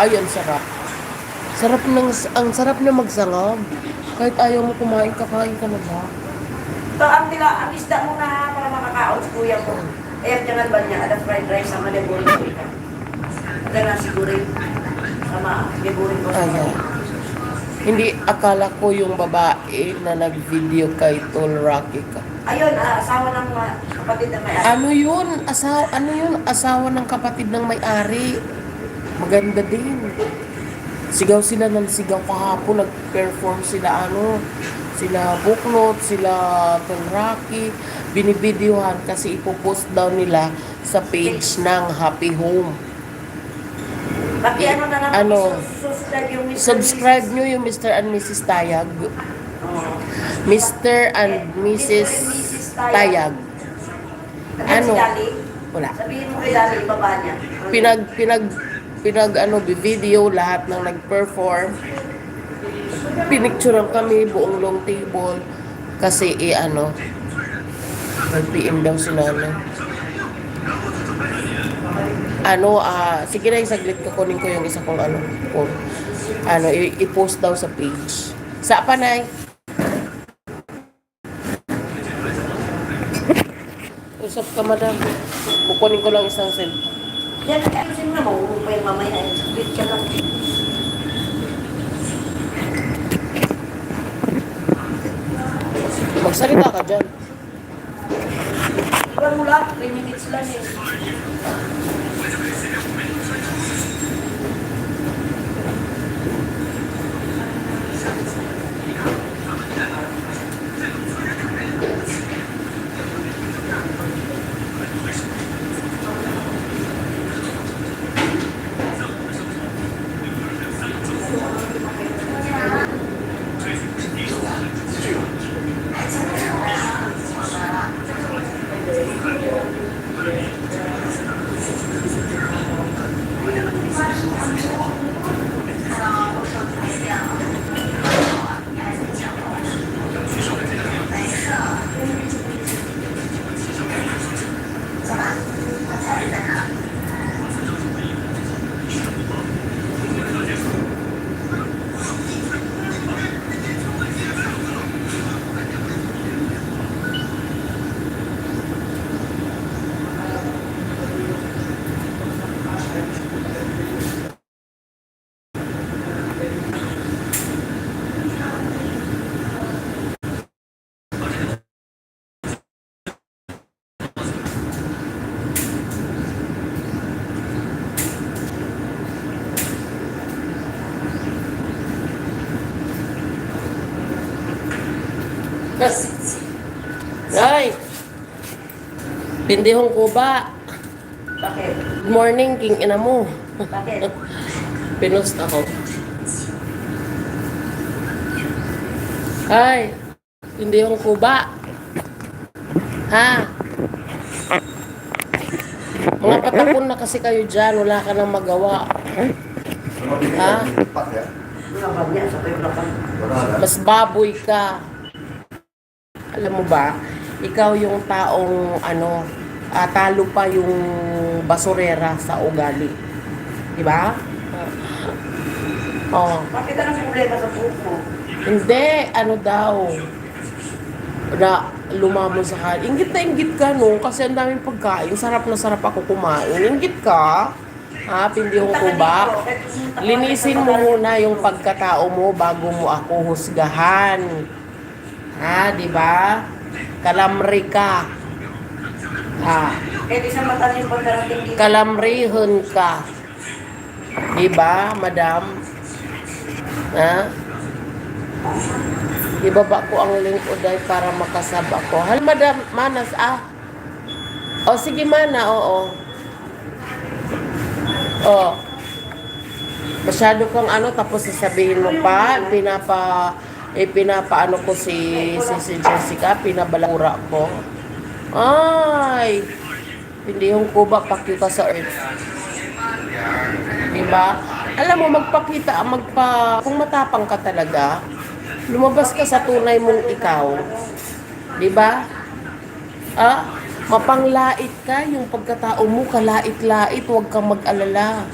Ay, ang sarap. Sarap ng, ang sarap na magsangag. Kahit ayaw mo kumain, kakain ka na ba? Ito ang nila, ang isda mo na para makakaon si kuya ko. Eh, jangan ba niya, ada fried rice sama deburin ko. Ada nasi goreng sama deburin ko. Ayan. Hindi akala ko yung babae na nag-video kay Tol Rocky ka. Ayun, ah, asawa ng mga kapatid na may Ano yun? Asawa, ano yun? Asawa ng kapatid ng may-ari. Maganda din. Sigaw sila ng sigaw kahapon. Nag-perform sila ano. Sila Buklot, sila Tol Rocky. Binibidyohan kasi ipopost daw nila sa page ng Happy Home. Paki ano na lang, Ano? subscribe yung Mr. Subscribe nyo yung Mr. and Mrs. Tayag. Oo. Mr. and Mrs. Tayag. Ano? Wala. Sabihin mo kay Dali, ibaba niya. pinag pinag pinag ano video lahat ng nag-perform. Pinicturean kami buong long table. Kasi eh ano nag-PM daw si nanay ano ah sige na saglit ko kunin ko yung isa kong ano kung ano i-post daw sa page. Sa panay usap ka madam. Kukunin ko lang isang cellphone Yan, ayusin mo na, mahuhuli pa yung mamaya. eh. Split ka lang. magsalita ka dyan Iwan mo lang, 3 minutes lang eh. Ay! Pindihong kuba. Bakit? Good morning, king ina mo. Bakit? Pinost ako. Ay! Pindihong kuba. Ha? Mga patapon na kasi kayo dyan, wala ka nang magawa. Ha? Wala ba niya? Sa tayo na kami. Mas baboy ka. Alam mo ba, ikaw yung taong ano, ah, talo pa yung basurera sa ugali. Di ba? Oh, Bakit anong problema sa buhok mo? hindi, ano daw, na lumamon sa kain. Ingit na ingit ka, no? Kasi ang daming pagkain. Sarap na sarap ako kumain. Ingit ka. Ha, pindihong ko ba? Linisin mo muna yung pagkatao mo bago mo ako husgahan. Ha, di ba? Kalamri ka. Ha, Kahit isang mata yung pagkarating dito. kalamrihon ka. Di ba, madam? Ha? Ibaba ko ang link o dahil para makasab ako. Hal, madam, manas, ah. O, sige, mana, oo. O. Masyado kang ano, tapos sasabihin mo pa, pinapa, eh, pinapaano ko si, si, si Jessica, pinabalakura ko. Ay, hindi yung kuba, pakita sa earth. Diba? Alam mo, magpakita, magpa, kung matapang ka talaga, lumabas ka sa tunay mong ikaw. Diba? Ah, mapanglait ka, yung pagkatao mo, kalait-lait, huwag kang mag-alala.